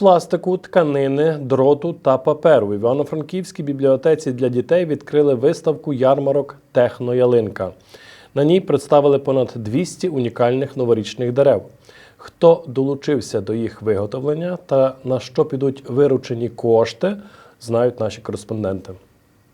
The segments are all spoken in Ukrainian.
пластику, тканини, дроту та паперу в Івано-Франківській бібліотеці для дітей відкрили виставку ярмарок Техноялинка. На ній представили понад 200 унікальних новорічних дерев. Хто долучився до їх виготовлення та на що підуть виручені кошти, знають наші кореспонденти.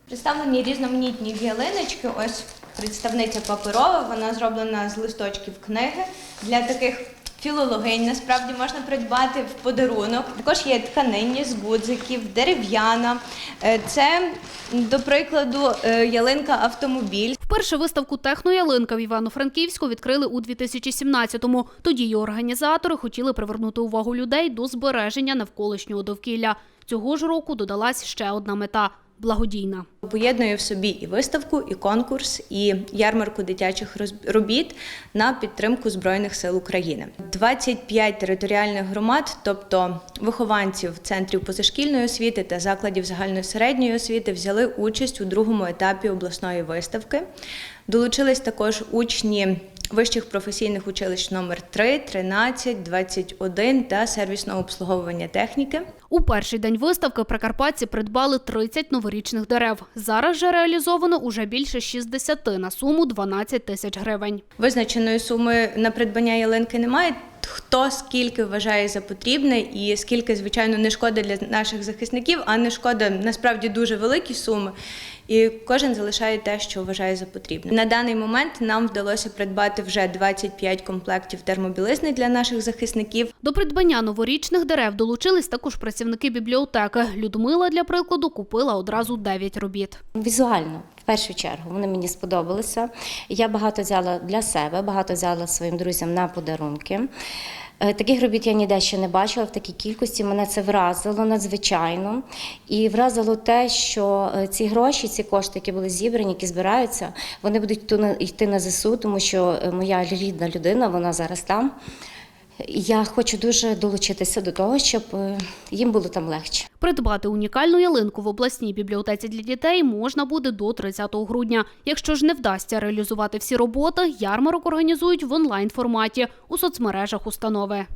Представлені різноманітні ялиночки. Ось представниця паперова, вона зроблена з листочків книги для таких. Філологинь насправді можна придбати в подарунок. Також є тканинні з гудзиків, дерев'яна. Е, Це, до прикладу, е, ялинка автомобіль. Вперше виставку Техноялинка в Івано-Франківську відкрили у 2017-му. Тоді її організатори хотіли привернути увагу людей до збереження навколишнього довкілля. Цього ж року додалась ще одна мета благодійна. Поєднує в собі і виставку, і конкурс, і ярмарку дитячих робіт на підтримку Збройних сил України. 25 територіальних громад, тобто вихованців центрів позашкільної освіти та закладів загальної середньої освіти, взяли участь у другому етапі обласної виставки. Долучились також учні вищих професійних училищ номер 3, 13, 21 та сервісного обслуговування техніки. У перший день виставки прикарпатці придбали 30 новорічних дерев. Зараз же реалізовано уже більше 60 на суму 12 тисяч гривень. Визначеної суми на придбання ялинки немає. Хто скільки вважає за потрібне, і скільки, звичайно, не шкода для наших захисників, а не шкода насправді дуже великі суми. І кожен залишає те, що вважає за потрібне. На даний момент нам вдалося придбати вже 25 комплектів термобілизни для наших захисників. До придбання новорічних дерев долучились також працівники бібліотеки. Людмила, для прикладу, купила одразу 9 робіт. Візуально, в першу чергу, вони мені сподобалися. Я багато взяла для себе, багато взяла своїм друзям на подарунки. Е, Таких робіт я ніде ще не бачила в такій кількості. Мене це вразило надзвичайно. І вразило те, що е, ці гроші, ці кошти, які були зібрані, які збираються, вони будуть йти на- ЗСУ, тому що е, моя рідна людина, вона зараз там. Я хочу дуже долучитися до того, щоб е, їм було там легше. Придбати унікальну ялинку в обласній бібліотеці для дітей можна буде до 30 грудня. Якщо ж не вдасться реалізувати всі роботи, ярмарок організують в онлайн форматі у соцмережах установи.